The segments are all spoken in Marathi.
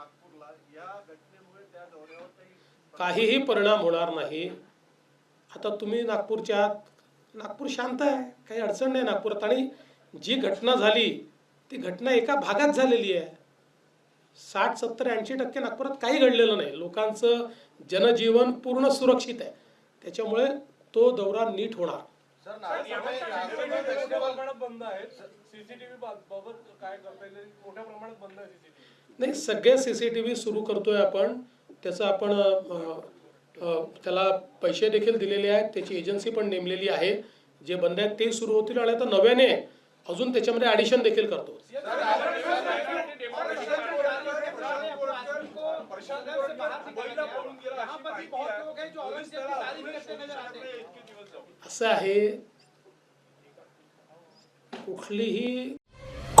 नागपूरला. या घटनेमुळे त्या दौऱ्यावर काही काहीही परिणाम होणार नाही. आता तुम्ही नागपूरच्या आहात. नागपूर शांत आहे. काही अडचण नाही नागपुरात. आणि जी घटना झाली ती घटना एका भागात झालेली आहे. साठ सत्तर ऐंशी टक्के नागपुरात काही घडलेलं नाही. लोकांचं जनजीवन पूर्ण सुरक्षित आहे. त्याच्यामुळे तो दौरा नीट होणार. बंद आहेत. सीसीटीव्ही बाबत काय करता येईल मोठ्या प्रमाणात बंद आहे सीसीटीव्ही नाही सगळे सी सी टी व्ही सुरू करतोय आपण. त्याचं आपण त्याला पैसे देखील दिलेले आहेत. त्याची एजन्सी पण नेमलेली आहे. जे बंद आहेत ते सुरू होतील आणि आता नव्याने अजून त्याच्यामध्ये ॲडिशन देखील करतो. असं आहे. कुठलीही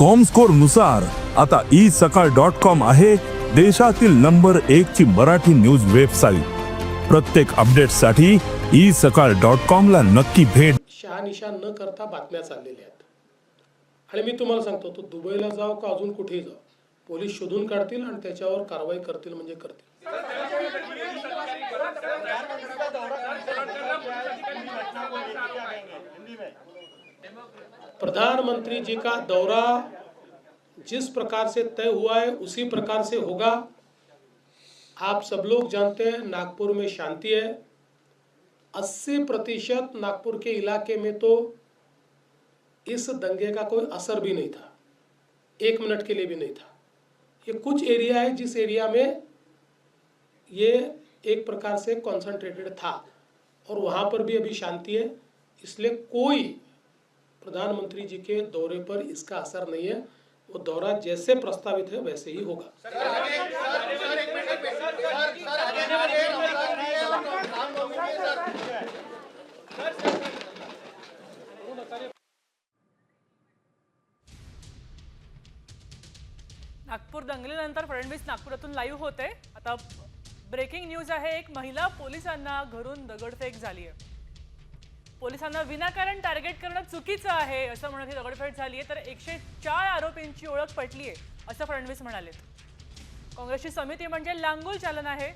कॉम स्कोरनुसार आता ई सकाळ डॉट कॉम आहे देशातील नंबर एक ची मराठी न्यूज वेबसाईट प्रत्येक अपडेटसाठी ई सकाळ डॉट कॉम ला नक्की भेट. शहानिशा न करता बातम्या चाललेल्या आहेत. आणि मी तुम्हाला सांगतो तो दुबईला जाव का अजून कुठेही जाव पोलीस शोधून काढतील आणि त्याच्यावर कारवाई करतील म्हणजे करतील. प्रधानमंत्री जी का दौरा जिस प्रकार से तय हुआ है, उसी प्रकार से होगा। आप सब लोग जानते हैं, नागपुर में शांति है। अस्सी प्रतिशत नागपुर के इलाके में तो इस दंगे का कोई असर भी नहीं था। एक मिनट के लिए भी नहीं था। ये कुछ एरिया है, जिस एरिया में ये एक प्रकार से कॉन्सेंट्रेटेड था और वहाँ पर भी अभी शांति है। इसलिए कोई प्रधानमंत्री जी के दौरे पर इसका असर नहीं है वो दौरा जैसे प्रस्तावित है वैसे ही होगा नागपूर दंगलीनंतर फडणवीस नागपुरातून लाईव्ह होते आता ब्रेकिंग न्यूज आहे एक महिला पोलिसांना घरून दगडफेक झाली आहे पोलिसांना विनाकारण टार्गेट करणं चुकीचं आहे असं म्हणत ही दगडफेक झाली आहे तर एकशे चार आरोपींची ओळख पटली आहे असं फडणवीस म्हणाले. काँग्रेसची समिती म्हणजे लांगूल चालन आहे.